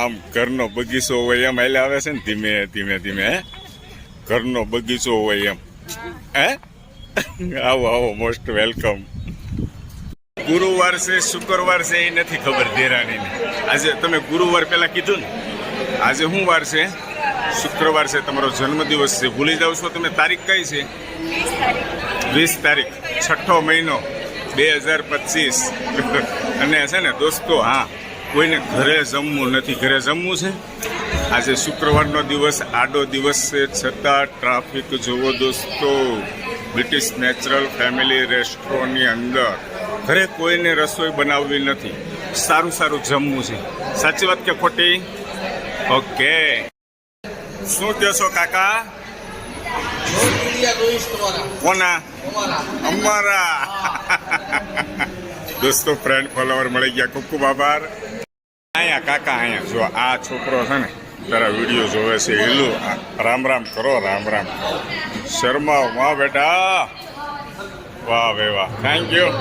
આમ ઘરનો બગીચો હોય એમ હાલે આવે છે ને ધીમે ધીમે ધીમે, હે? ઘરનો બગીચો હોય એમ. હે? આવો આવો મોસ્ટ વેલકમ ગુરુવાર છે, શુક્રવાર છે, એ નથી ખબર દેરાણીને આજે તમે ગુરુવાર પહેલા કીધું ને? આજે શું વાર છે? શુક્રવાર છે, તમારો જન્મદિવસ છે. ભૂલી જાવ છો તમે, તારીખ કઈ છે? વીસ તારીખ. છઠ્ઠો મહિનો, બે હજાર પચીસ. અને છે ને, દોસ્તો, હા. કોઈને ઘરે જમવું નથી. ઘરે જમવું છે? આજે શુક્રવારનો દિવસ આડો દિવસ છે. છતાં ટ્રાફિક જુઓ દોસ્તો બ્રિટિશ નેચરલ ફેમિલી રેસ્ટોરન્ટની અંદર ઘરે કોઈને રસોઈ બનાવવી નથી. સારું સારું જમવું છે. સાચી વાત કે ખોટી? ઓકે. શું કહો છો કાકા? કોના? અમારા. દોસ્તો ફ્રેન્ડ ફોલોવર મળી ગયા. ખૂબ ખૂબ આભાર. અહીંયા કાકા અહીંયા, જો આ છોકરો છે ને, તારા વીડિયો જોવે છે હેલું રામ રામ કરો, રામ રામ. શર્મા વાહ બેટા. વાહ બે વાહ. Thank you